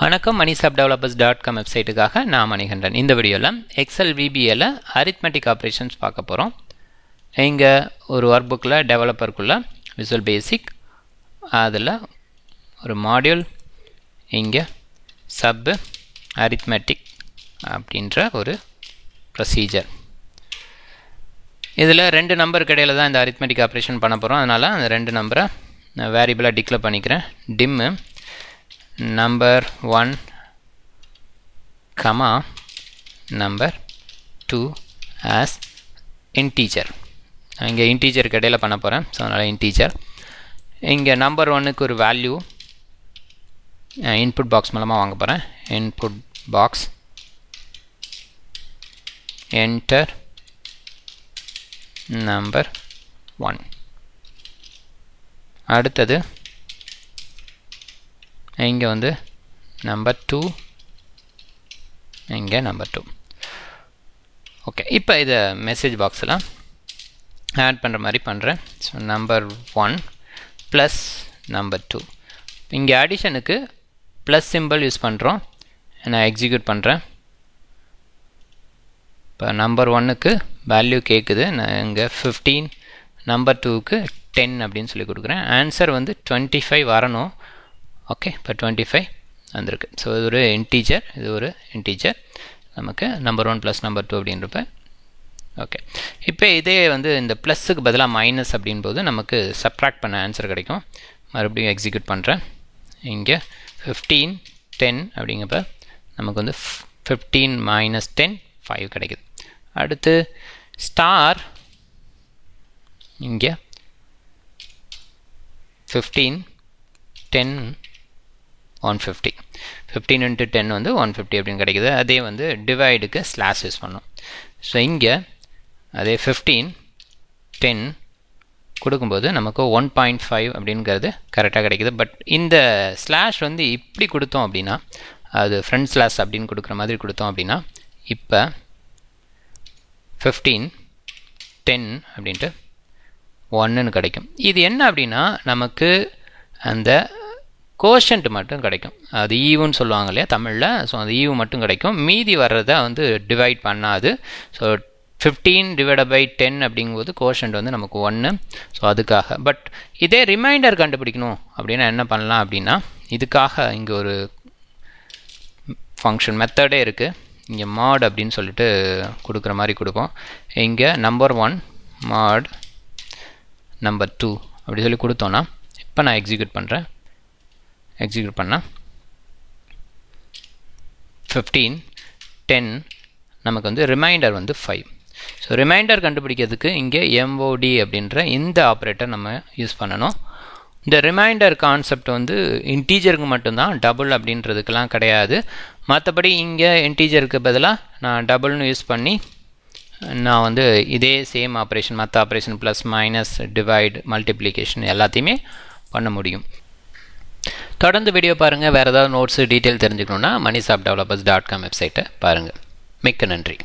வணக்கம் Manisap developers dot com வெப்சைட்டுக்காக நான் மணிகண்டன். இந்த வீடியோவில் எக்ஸல் விபிஎல்ல அரித்மெட்டிக் ஆப்ரேஷன்ஸ் பார்க்க போகிறோம் இங்கே ஒரு ஒர்க் புக்கில் டெவலப்பருக்குள்ள விசுவல் பேசிக் அதில் ஒரு மாடியூல் இங்கே சப்பு அரித்மெட்டிக் அப்படின்ற ஒரு ப்ரொசீஜர் இதில் ரெண்டு நம்பருக்கு இடையில தான் இந்த அரித்மெட்டிக் ஆப்ரேஷன் பண்ண போகிறோம் அதனால் அந்த ரெண்டு நம்பரை நான் வேரியபிளாக டிக்ளேர் பண்ணிக்கிறேன். Dim number one comma number two as integer இங்கே இன்டீஜருக்கு இடையில் பண்ண போகிறேன் ஸோ அதனால் இன்டீஜர் இங்கே நம்பர் ஒன்னுக்கு ஒரு வேல்யூ இன்புட் பாக்ஸ் மூலமாக வாங்க போகிறேன் input box enter number one அடுத்தது இங்கே வந்து நம்பர் டூ இங்கே நம்பர் டூ ஓகே இப்போ இதை மெசேஜ் பாக்ஸில் ஆட் பண்ணுற மாதிரி பண்ணுறேன் so number one plus number two இங்கே அடிஷனுக்கு ப்ளஸ் சிம்பிள் யூஸ் பண்ணுறோம் நான் எக்ஸிக்யூட் பண்ணுறேன் இப்போ நம்பர் ஒன்னுக்கு வேல்யூ கேட்குது நான் இங்கே ஃபிஃப்டீன் நம்பர் டூவுக்கு டென் அப்படின்னு சொல்லி கொடுக்குறேன். ஆன்சர் வந்து டுவெண்ட்டி ஃபைவ் வரணும். ஓகே இப்போ டுவெண்ட்டி ஃபைவ் வந்திருக்கு. ஸோ இது ஒரு இன்டீஜர் இது ஒரு இன்டீஜர் நமக்கு number one plus number two அப்படின்றப்ப ஓகே இப்போ இதே வந்து இந்த ப்ளஸ்ஸுக்கு பதிலாக மைனஸ் அப்படின்போது நமக்கு சப்ராக்ட் பண்ண ஆன்சர் கிடைக்கும். மறுபடியும் எக்ஸிக்யூட் பண்ணுறேன் இங்கே ஃபிஃப்டீன் டென் அப்படிங்கிறப்ப நமக்கு வந்து ஃபிஃப்டீன் மைனஸ் டென் ஃபைவ் கிடைக்குது. அடுத்து ஸ்டார் இங்கே fifteen ten one fifty fifteen into ten வந்து ஒன் ஃபிஃப்டி அப்படின்னு கிடைக்குது. அதே வந்து டிவைடுக்கு ஸ்லாஷ் யூஸ் பண்ணோம். ஸோ இங்கே அதே ஃபிஃப்டீன் டென் கொடுக்கும்போது நமக்கு ஒன் பாயிண்ட் ஃபைவ் அப்படிங்கிறது கரெக்டாக கிடைக்குது. பட் இந்த ஸ்லாஷ் வந்து இப்படி கொடுத்தோம் அப்படின்னா அது ஃப்ரண்ட் ஸ்லாஷ் அப்படின்னு கொடுக்குற மாதிரி கொடுத்தோம் அப்படின்னா இப்போ ஃபிஃப்டீன் டென் அப்படின்ட்டு ஒன்றுன்னு கிடைக்கும். இது என்ன அப்படின்னா நமக்கு அந்த கோஷன்ட் மட்டும் கிடைக்கும். அது ஈவுன்னு சொல்லுவாங்க இல்லையா தமிழில். ஸோ அந்த ஈவு மட்டும் கிடைக்கும். மீதி வர்றதை வந்து டிவைட் பண்ணாது. So fifteen divide by ten அப்படிங்கும்போது கோஷன்ட் வந்து நமக்கு ஒன்று ஸோ அதுக்காக. பட் இதே ரிமைண்டர் கண்டுபிடிக்கணும் அப்படின்னா என்ன பண்ணலாம் அப்படின்னா இதுக்காக இங்கே ஒரு ஃபங்க்ஷன் மெத்தடே இருக்குது இங்கே மாட் அப்படின்னு சொல்லிட்டு கொடுக்குற மாதிரி கொடுப்போம். இங்கே number one mod number two அப்படி சொல்லி கொடுத்தோன்னா இப்போ நான் எக்ஸிக்யூட் பண்ணுறேன் எக்ஸிக்யூட் பண்ணால் ஃபிஃப்டீன் டென் நமக்கு வந்து ரிமைண்டர் வந்து ஃபைவ் ஸோ ரிமைண்டர் கண்டுபிடிக்கிறதுக்கு இங்கே எம்ஓடி அப்படின்ற இந்த ஆப்ரேட்டர் நம்ம யூஸ் பண்ணணும். இந்த ரிமைண்டர் கான்செப்ட் வந்து இன்டீஜருக்கு மட்டும்தான் டபுள் அப்படின்றதுக்கெலாம் கிடையாது. மற்றபடி இங்கே இன்டீஜருக்கு பதிலாக நான் டபுள்னு யூஸ் பண்ணி நான் வந்து இதே சேம் ஆப்ரேஷன் மற்ற operation plus minus divide multiplication எல்லாத்தையுமே பண்ண முடியும். தொடர்ந்து வீடியோ பாருங்கள் வேறு ஏதாவது நோட்ஸு டீட்டெயில் தெரிஞ்சுக்கணுன்னா மணிசாப் டெவலப்பர்ஸ் டாட் காம் வெப்சைட்டை பாருங்கள் மிக்க நன்றி.